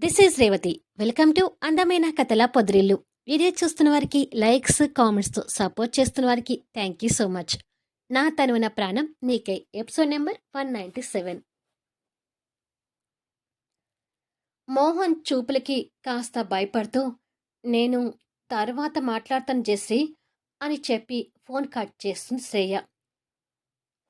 This is Revathi welcome to అందమైన కథల పొదిరిల్లు video చూస్తున్న వారికి లైక్స్ కామెంట్స్తో సపోర్ట్ చేస్తున్న వారికి థ్యాంక్ యూ సో మచ్ నా తనువున ప్రాణం నీకై. Episode number one ninety seven Mohan చూపులకి కాస్త భయపడుతూ నేను తర్వాత మాట్లాడతాను జెస్సీ అని చెప్పి ఫోన్ కట్ చేస్తుంది శ్రేయ.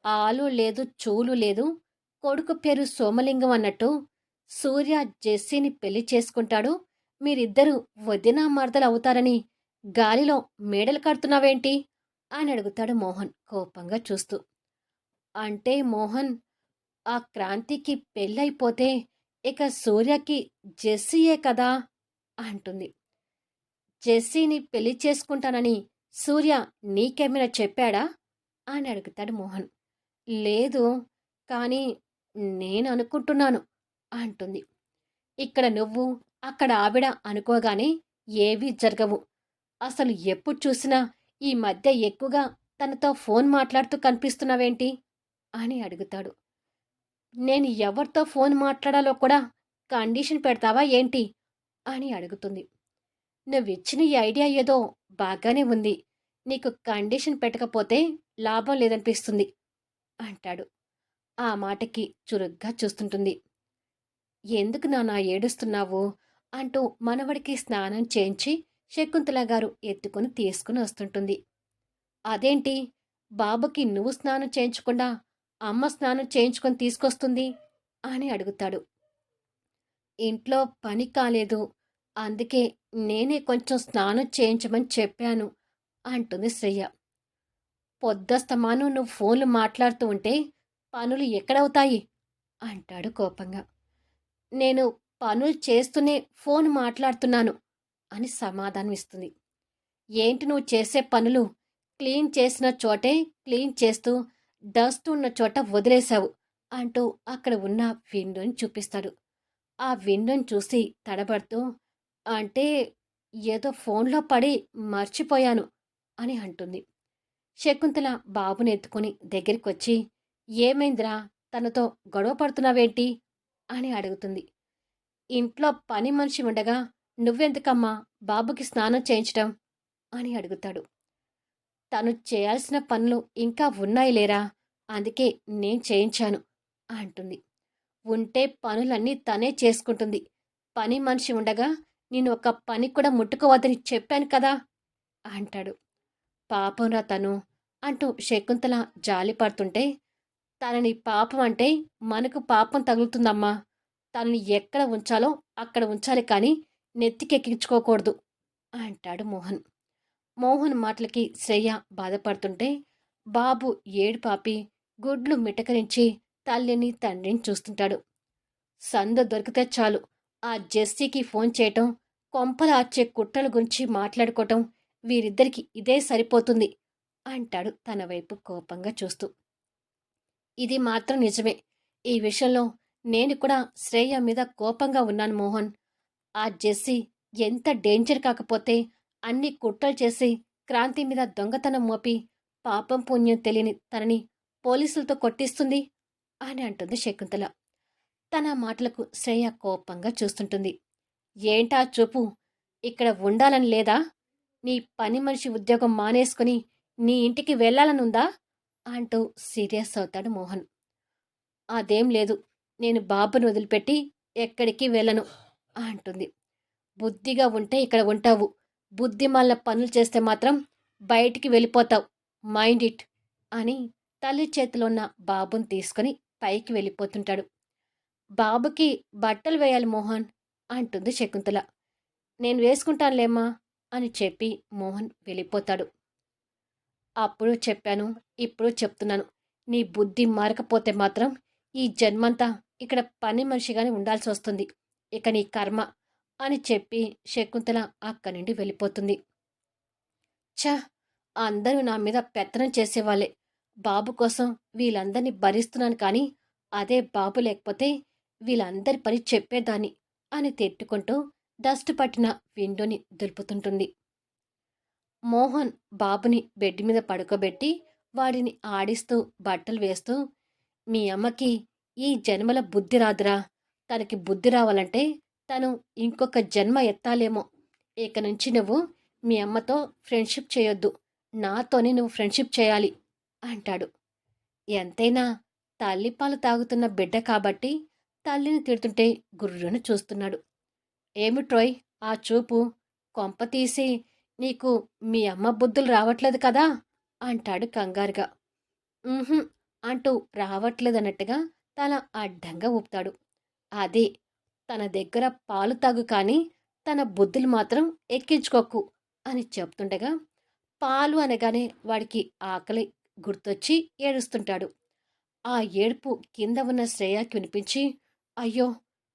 ఆలు లేదు చూలు లేదు. కొడుకు పేరు సోమలింగం అన్నట్టు సూర్య జెస్సీని పెళ్ళి చేసుకుంటాడు. మీరిద్దరూ వదిన మరదలు అవుతారని గాలిలో మేడలు కడుతున్నావేంటి? అని అడుగుతాడు మోహన్ కోపంగా చూస్తూ. అంటే మోహన్ ఆ క్రాంతికి పెళ్ళైపోతే ఇక సూర్యకి జెస్సీయే కదా? అంటుంది. జెస్సీని పెళ్ళి చేసుకుంటానని సూర్య నీకేమైనా చెప్పాడా? అని అడుగుతాడు మోహన్. లేదు కానీ నేను అనుకుంటున్నాను అంటుంది. ఇక్కడ నువ్వు అక్కడ ఆవిడ అనుకోగానే ఏవీ జరగవు. అసలు ఎప్పుడు చూసినా ఈ మధ్య ఎక్కువగా తనతో ఫోన్ మాట్లాడుతూ కనిపిస్తున్నావేంటి? అని అడుగుతాడు. నేను ఎవరితో ఫోన్ మాట్లాడాలో కూడా కండిషన్ పెడతావా ఏంటి? అని అడుగుతుంది. నువ్విచ్చిన ఈ ఐడియా ఏదో బాగానే ఉంది. నీకు కండిషన్ పెట్టకపోతే లాభం లేదనిపిస్తుంది అంటాడు. ఆ మాటకి చురుగ్గా చూస్తుంటుంది. ఎందుకు నానా ఏడుస్తున్నావు? అంటూ మనవడికి స్నానం చేయించి శకుంతల గారు ఎత్తుకుని తీసుకుని వస్తుంటుంది. అదేంటి? బాబుకి నువ్వు స్నానం చేయించకుండా అమ్మ స్నానం చేయించుకొని తీసుకొస్తుంది? అని అడుగుతాడు. ఇంట్లో పని కాలేదు. అందుకే నేనే కొంచెం స్నానం చేయించమని చెప్పాను అంటుంది శ్రేయ. పొద్దస్తమాను నువ్వు ఫోన్లు మాట్లాడుతూ ఉంటే పనులు ఎక్కడవుతాయి? అంటాడు కోపంగా. నేను పనులు చేస్తూనే ఫోన్ మాట్లాడుతున్నాను అని సమాధానం ఇస్తుంది ఏంటి నువ్వు చేసే పనులు? క్లీన్ చేసిన చోటే క్లీన్ చేస్తూ డస్ట్ ఉన్న చోట వదిలేశావు అంటూ అక్కడ ఉన్న విండోని చూపిస్తాడు. ఆ విండోని చూసి తడబడుతూ అంటే ఏదో ఫోన్లో పడి మర్చిపోయాను అని అంటుంది. శకుంతల బాబుని ఎత్తుకొని దగ్గరికి వచ్చి ఏమైందిరా? తనతో గొడవ పడుతున్నావేంటి? అని అడుగుతుంది. ఇంట్లో పని మనిషి ఉండగా నువ్వెందుకమ్మా బాబుకి స్నానం చేయించడం అని అడుగుతాడు. తను చేయాల్సిన పనులు ఇంకా ఉన్నాయి లేరా? అందుకే నేను చేయించాను అంటుంది. ఉంటే పనులన్నీ తనే చేసుకుంటుంది. పని మనిషి ఉండగా నేను ఒక పని కూడా ముట్టుకోవద్దని చెప్పాను కదా? అంటాడు. పాపంరా తను అంటూ శకుంతల జాలి పడుతుంటే తనని పాపం అంటే మనకు పాపం తగులుతుందమ్మా. తనని ఎక్కడ ఉంచాలో అక్కడ ఉంచాలి కానీ నెత్తికెక్కించుకోకూడదు అంటాడు మోహన్. మోహన్ మాటలకి శ్రేయ బాధపడుతుంటే బాబు ఏడు పాపి గుడ్లు మిటకరించి తల్లిని తండ్రిని చూస్తుంటాడు. సందు దొరికితే చాలు ఆ జెస్సీకి ఫోన్ చేయటం కొంపల ఆర్చే కుట్రల గురించి మాట్లాడుకోవటం వీరిద్దరికి ఇదే సరిపోతుంది అంటాడు తన వైపు కోపంగా చూస్తూ. ఇది మాత్రం నిజమే. ఈ విషయంలో నేను కూడా శ్రేయ మీద కోపంగా ఉన్నాను మోహన్. ఆ జెస్సీ ఎంత డేంజర్ కాకపోతే అన్ని కుట్రలు చేసి క్రాంతి మీద దొంగతనం మోపి పాపం పుణ్యం తెలియని తనని పోలీసులతో కొట్టిస్తుంది అని అంటుంది శకుంతల. తన మాటలకు శ్రేయ కోపంగా చూస్తుంటుంది. ఏంటా చూపు? ఇక్కడ ఉండాలని లేదా? నీ పని మనిషి ఉద్యోగం మానేసుకుని నీ ఇంటికి వెళ్ళాలనుందా? అంటూ సీరియస్ అవుతాడు మోహన్. అదేం లేదు నేను బాబును వదిలిపెట్టి ఎక్కడికి వెళ్ళను అంటుంది. బుద్ధిగా ఉంటే ఇక్కడ ఉంటావు. బుద్ధి మళ్ళ పనులు చేస్తే మాత్రం బయటికి వెళ్ళిపోతావు. మైండ్ ఇట్ అని తల్లి చేతిలో ఉన్న బాబుని తీసుకుని పైకి వెళ్ళిపోతుంటాడు. బాబుకి బట్టలు వేయాలి మోహన్ అంటుంది శకుంతల. నేను వేసుకుంటానులేమ్మా అని చెప్పి మోహన్ వెళ్ళిపోతాడు. అప్పుడు చెప్పాను ఇప్పుడు చెప్తున్నాను. నీ బుద్ధి మారకపోతే మాత్రం ఈ జన్మంతా ఇక్కడ పని మనిషిగానే ఉండాల్సి వస్తుంది. ఇక నీ కర్మ అని చెప్పి శకుంతల అక్కడి నుండి వెళ్ళిపోతుంది. ఛ! అందరూ నా మీద పెత్తనం చేసేవాళ్ళే. బాబు కోసం వీళ్ళందరినీ భరిస్తున్నాను కానీ అదే బాబు లేకపోతే వీళ్ళందరి పని చెప్పేదాన్ని అని తిట్టుకుంటూ డస్ట్ పట్టిన విండోని దులుపుతుంటుంది. మోహన్ బాబుని బెడ్ మీద పడుకోబెట్టి వాడిని ఆడిస్తూ బట్టలు వేస్తూ మీ అమ్మకి ఈ జన్మల బుద్ధి రాదురా. తనకి బుద్ధి రావాలంటే తను ఇంకొక జన్మ ఎత్తాలేమో. ఇక నుంచి నువ్వు మీ అమ్మతో ఫ్రెండ్షిప్ చేయొద్దు. నాతోనే నువ్వు ఫ్రెండ్షిప్ చేయాలి అంటాడు. ఎంతైనా తల్లిపాలు తాగుతున్న బిడ్డ కాబట్టి తల్లిని తిడుతుంటే గుర్రును చూస్తున్నాడు. ఏమిట్రోయ్? ఆ చూపు కొంప తీసి నీకు మీ అమ్మ బుద్ధులు రావట్లేదు కదా? అంటాడు కంగారుగా. అంటూ రావట్లేదన్నట్టుగా తల అడ్డంగా ఊపుతాడు. అదే తన దగ్గర పాలు తాగు కానీ తన బుద్ధులు మాత్రం ఎక్కించుకోకు అని చెప్తుండగా పాలు అనగానే వాడికి ఆకలి గుర్తొచ్చి ఏడుస్తుంటాడు. ఆ ఏడుపు కింద ఉన్న శ్రేయాకి వినిపించి అయ్యో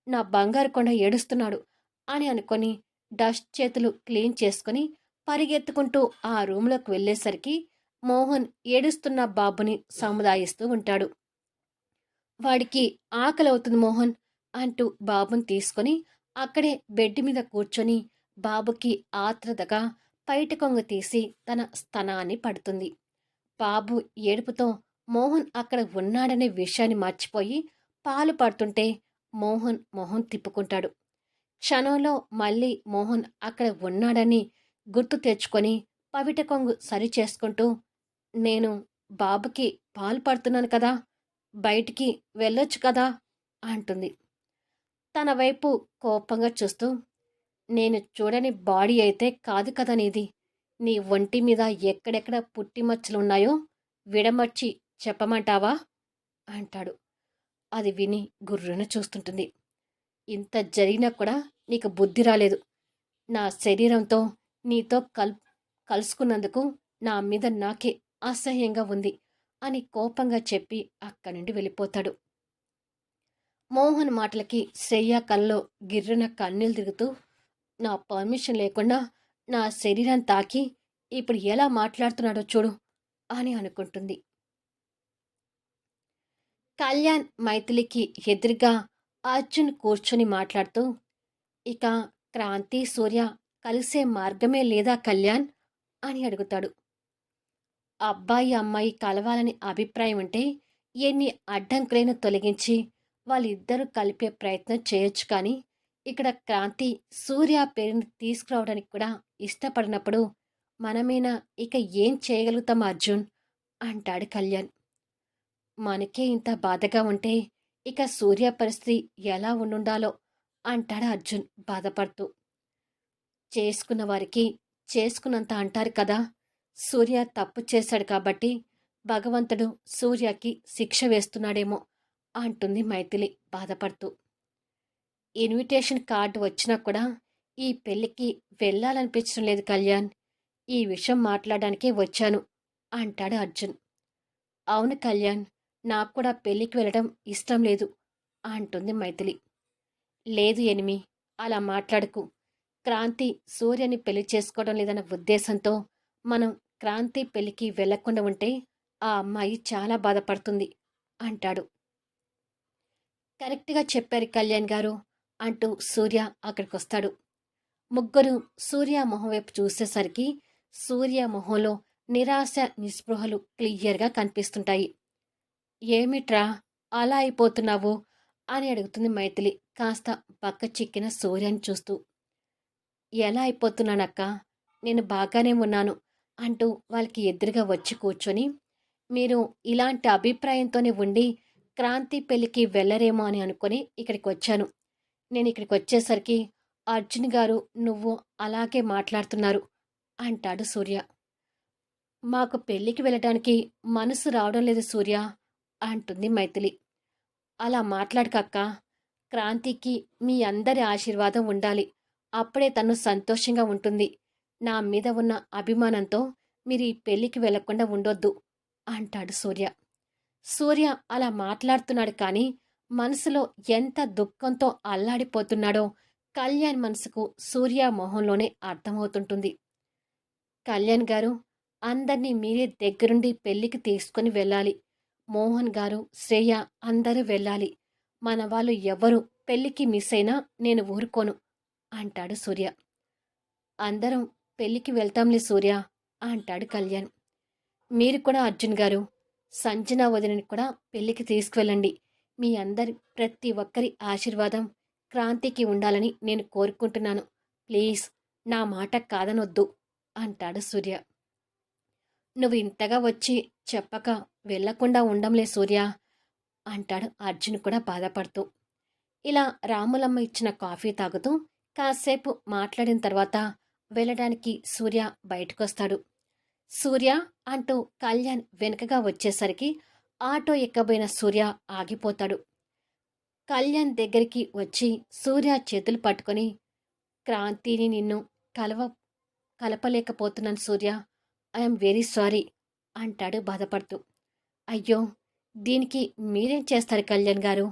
నా బంగారు కొండ ఏడుస్తున్నాడు అని అనుకొని డస్ట్ చేతులు క్లీన్ చేసుకొని పరిగెత్తుకుంటూ ఆ రూమ్లోకి వెళ్ళేసరికి మోహన్ ఏడుస్తున్న బాబుని సముదాయిస్తూ ఉంటాడు. వాడికి ఆకలి అవుతుంది మోహన్ అంటూ బాబుని తీసుకొని అక్కడే బెడ్ మీద కూర్చొని బాబుకి ఆత్రతగా పైట కొంగ తీసి తన స్తనాన్ని పడుతుంది. బాబు ఏడుపుతో మోహన్ అక్కడ ఉన్నాడనే విషయాన్ని మర్చిపోయి పాలు పడుతుంటే మోహన్ మొహం తిప్పుకుంటాడు. క్షణంలో మళ్ళీ మోహన్ అక్కడ ఉన్నాడని గుర్తు తెచ్చుకొని పవిట కొంగు సరి చేసుకుంటూ నేను బాబుకి పాలు పడుతున్నాను కదా బయటికి వెళ్ళొచ్చు కదా అంటుంది. తన వైపు కోపంగా చూస్తూ నేను చూడని బాడీ అయితే కాదు కదా నీది. నీ ఒంటి మీద ఎక్కడెక్కడ పుట్టి మచ్చలు ఉన్నాయో విడమర్చి చెప్పమంటావా? అంటాడు. అది విని గుర్రున చూస్తుంటుంది. ఇంత జరిగినా కూడా నీకు బుద్ధి రాలేదు. నా శరీరంతో నీతో కల్ కలుసుకున్నందుకు నా మీద నాకే అసహ్యంగా ఉంది అని కోపంగా చెప్పి అక్కడి నుండి వెళ్ళిపోతాడు. మోహన్ మాటలకి శ్రేయ కల్లో గిర్రన కన్నీళ్ళు తిరుగుతూ నా పర్మిషన్ లేకుండా నా శరీరం తాకి ఇప్పుడు ఎలా మాట్లాడుతున్నాడో చూడు అని అనుకుంటుంది. కళ్యాణ్ మైథిలికి ఎదురుగా అర్జున్ కూర్చొని మాట్లాడుతూ ఇక క్రాంతి సూర్య కలిసే మార్గమే లేదా కళ్యాణ్? అని అడుగుతాడు. అబ్బాయి అమ్మాయి కలవాలని అభిప్రాయం ఉంటే ఎన్ని అడ్డంకులను తొలగించి వాళ్ళిద్దరూ కలిపే ప్రయత్నం చేయొచ్చు కానీ ఇక్కడ క్రాంతి సూర్య పేరుని తీసుకురావడానికి కూడా ఇష్టపడినప్పుడు మనమేనా ఇక ఏం చేయగలుగుతాం అర్జున్? అంటాడు కళ్యాణ్. మనకే ఇంత బాధగా ఉంటే ఇక సూర్య పరిస్థితి ఎలా ఉండుండాలో అంటాడు అర్జున్ బాధపడుతూ. చేసుకున్న వారికి చేసుకున్నంత అంటారు కదా. సూర్య తప్పు చేశాడు కాబట్టి భగవంతుడు సూర్యకి శిక్ష వేస్తున్నాడేమో అంటుంది మైథిలి బాధపడుతూ. ఇన్విటేషన్ కార్డు వచ్చినా కూడా ఈ పెళ్ళికి వెళ్ళాలనిపించడం లేదు కళ్యాణ్. ఈ విషయం మాట్లాడడానికే వచ్చాను అంటాడు అర్జున్. అవును కళ్యాణ్ నాకు కూడా పెళ్ళికి వెళ్ళడం ఇష్టం లేదు అంటుంది మైథిలి. లేదు ఎనిమి అలా మాట్లాడుకు. క్రాంతి సూర్యని పెళ్ళి చేసుకోవడం లేదన్న ఉద్దేశంతో మనం క్రాంతి పెళ్ళికి వెళ్ళకుండా ఉంటే ఆ అమ్మాయి చాలా బాధపడుతుంది అంటాడు. కరెక్ట్గా చెప్పారు కళ్యాణ్ గారు అంటూ సూర్య అక్కడికి వస్తాడు ముగ్గురు సూర్య మొహం వైపు చూసేసరికి సూర్య మొహంలో నిరాశ నిస్పృహలు క్లియర్గా కనిపిస్తుంటాయి. ఏమిట్రా అలా అయిపోతున్నావు? అని అడుగుతుంది మైథిలి కాస్త పక్క చిక్కిన సూర్యని చూస్తూ. ఎలా అయిపోతున్నానక్క? నేను బాగానే ఉన్నాను అంటూ వాళ్ళకి ఎదురుగా వచ్చి కూర్చొని మీరు ఇలాంటి అభిప్రాయంతోనే ఉండి క్రాంతి పెళ్ళికి వెళ్ళరేమో అని అనుకొని ఇక్కడికి వచ్చాను నేను ఇక్కడికి వచ్చేసరికి అర్జున్ గారు నువ్వు అలాగే మాట్లాడుతున్నారు అంటాడు సూర్య. మాకు పెళ్ళికి వెళ్ళటానికి మనసు రావడం లేదు సూర్య అంటుంది మైథిలి. అలా మాట్లాడకక్క క్రాంతికి మీ అందరి ఆశీర్వాదం ఉండాలి. అప్పుడే తను సంతోషంగా ఉంటుంది. నా మీద ఉన్న అభిమానంతో మీరు ఈ పెళ్ళికి వెళ్ళకుండా ఉండొద్దు అంటాడు సూర్య. సూర్య అలా మాట్లాడుతున్నాడు కానీ మనసులో ఎంత దుఃఖంతో అల్లాడిపోతున్నాడో కళ్యాణ్ మనసుకు సూర్య మొహంలోనే అర్థమవుతుంటుంది. కళ్యాణ్ గారు అందరినీ మీరే దగ్గరుండి పెళ్ళికి తీసుకుని వెళ్ళాలి. మోహన్ గారు శ్రేయ అందరూ వెళ్ళాలి. మన వాళ్ళు ఎవరు పెళ్ళికి మిస్ అయినా నేను ఊరుకోను. అంటాడు సూర్య. అందరం పెళ్ళికి వెళ్తాంలే సూర్య అంటాడు కళ్యాణ్. మీరు కూడా అర్జున్ గారు సంజన వదినని కూడా పెళ్ళికి తీసుకువెళ్ళండి. మీ అందరి ప్రతి ఒక్కరి ఆశీర్వాదం క్రాంతికి ఉండాలని నేను కోరుకుంటున్నాను. ప్లీజ్ నా మాట కాదనొద్దు అంటాడు సూర్య. నువ్వు ఇంతగా వచ్చి చెప్పక వెళ్ళకుండా ఉండంలే సూర్య అంటాడు అర్జున్ కూడా బాధపడుతూ. ఇలా రాములమ్మ ఇచ్చిన కాఫీ తాగుతూ కాసేపు మాట్లాడిన తర్వాత వెళ్ళడానికి సూర్య బయటకొస్తాడు. సూర్య అంటూ కళ్యాణ్ వెనుకగా వచ్చేసరికి ఆటో ఎక్కబోయిన సూర్య ఆగిపోతాడు. కళ్యాణ్ దగ్గరికి వచ్చి సూర్య చేతులు పట్టుకొని క్రాంతిని నిన్ను కలవ కలపలేకపోతున్నాను సూర్య. ఐఎమ్ వెరీ సారీ అంటాడు బాధపడుతూ. అయ్యో దీనికి మీరేం చేస్తారు కళ్యాణ్ గారు?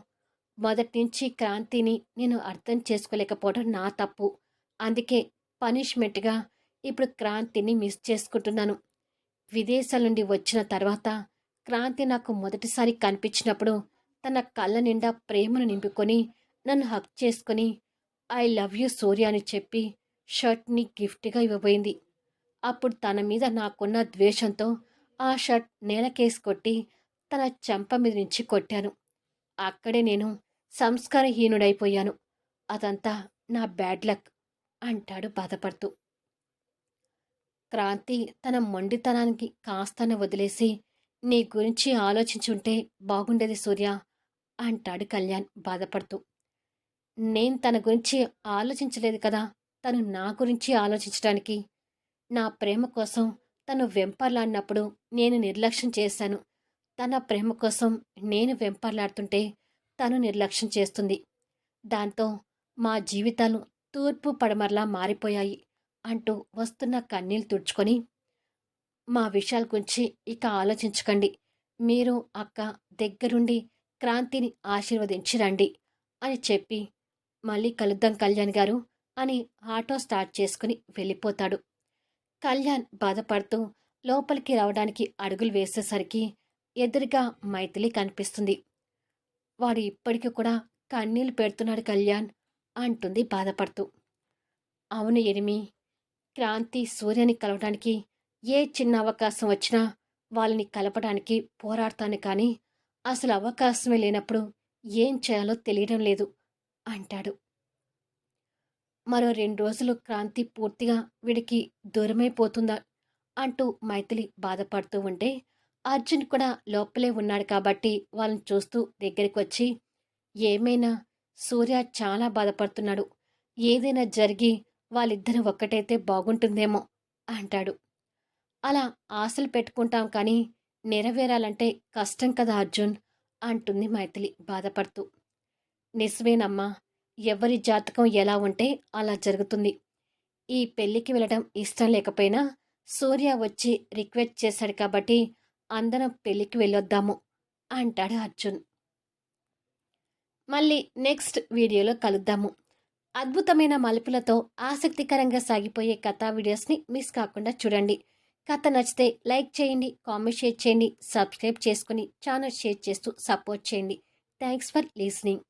మొదటి నుంచి క్రాంతిని నేను అర్థం చేసుకోలేకపోవడం నా తప్పు. అందుకే పనిష్మెంట్గా ఇప్పుడు క్రాంతిని మిస్ చేసుకుంటున్నాను. విదేశాల నుండి వచ్చిన తర్వాత క్రాంతి నాకు మొదటిసారి కనిపించినప్పుడు తన కళ్ళ నిండా ప్రేమను నింపుకొని నన్ను హక్ చేసుకొని ఐ లవ్ యూ సూర్య అని చెప్పి షర్ట్ని గిఫ్ట్గా ఇవ్వబోయింది. అప్పుడు తన మీద నాకున్న ద్వేషంతో ఆ షర్ట్ నేలకేసి కొట్టి తన చెంప మీద నుంచి కొట్టాను. అక్కడే నేను సంస్కారహీనుడైపోయాను. అదంతా నా బ్యాడ్ లక్ అంటాడు బాధపడుతూ. క్రాంతి తన మొండితనానికి కాస్తాను వదిలేసి నీ గురించి ఆలోచించుంటే బాగుండేది సూర్య అంటాడు కళ్యాణ్ బాధపడుతూ. నేను తన గురించి ఆలోచించలేదు కదా తను నా గురించి ఆలోచించడానికి నా ప్రేమ కోసం తను వెంపర్లాడినప్పుడు నేను నిర్లక్ష్యం చేశాను. తన ప్రేమ కోసం నేను వెంపర్లాడుతుంటే తను నిర్లక్ష్యం చేస్తుంది. దాంతో మా జీవితాలు తూర్పు పడమరలా మారిపోయాయి అంటూ వస్తున్న కన్నీళ్ళు తుడుచుకొని మా విషయాల గురించి ఇక ఆలోచించకండి. మీరు అక్క దగ్గరుండి క్రాంతిని ఆశీర్వదించి రండి అని చెప్పి మళ్ళీ కలుద్దాం కళ్యాణ్ గారు అని ఆటో స్టార్ట్ చేసుకుని వెళ్ళిపోతాడు. కళ్యాణ్ బాధపడుతూ లోపలికి రావడానికి అడుగులు వేసేసరికి ఎదురుగా మైథిలి కనిపిస్తుంది. వాడు ఇప్పటికీ కూడా కన్నీళ్ళు పెడుతున్నాడు కళ్యాణ్ అంటుంది బాధపడుతూ. అవును ఎనిమి క్రాంతి సూర్యని కలవడానికి ఏ చిన్న అవకాశం వచ్చినా వాళ్ళని కలపడానికి పోరాడతాను కానీ అసలు అవకాశమే లేనప్పుడు ఏం చేయాలో తెలియడం లేదు అంటాడు. మరో రెండు రోజులు క్రాంతి పూర్తిగా వీడికి దూరమైపోతుందా అంటూ మైథిలి బాధపడుతూ ఉంటే అర్జున్ కూడా లోపలే ఉన్నాడు కాబట్టి వాళ్ళని చూస్తూ దగ్గరికి వచ్చి ఏమైనా? సూర్య చాలా బాధపడుతున్నాడు. ఏదైనా జరిగి వాళ్ళిద్దరూ ఒక్కటైతే బాగుంటుందేమో అంటాడు. అలా ఆశలు పెట్టుకుంటాం కానీ నెరవేరాలంటే కష్టం కదా అర్జున్ అంటుంది మైథిలి బాధపడుతూ. నిజమేనమ్మా. ఎవరి జాతకం ఎలా ఉంటే అలా జరుగుతుంది. ఈ పెళ్ళికి వెళ్ళడం ఇష్టం లేకపోయినా సూర్య వచ్చి రిక్వెస్ట్ చేశాడు కాబట్టి అందరం పెళ్ళికి వెళ్ళొద్దాము అంటాడు అర్జున్. మళ్ళీ నెక్స్ట్ వీడియోలో కలుద్దాము. అద్భుతమైన మలుపులతో ఆసక్తికరంగా సాగిపోయే కథా వీడియోస్ని మిస్ కాకుండా చూడండి. కథ నచ్చితే లైక్ చేయండి కామెంట్ షేర్ చేయండి సబ్స్క్రైబ్ చేసుకుని ఛానల్ షేర్ చేస్తూ సపోర్ట్ చేయండి. Thanks for listening.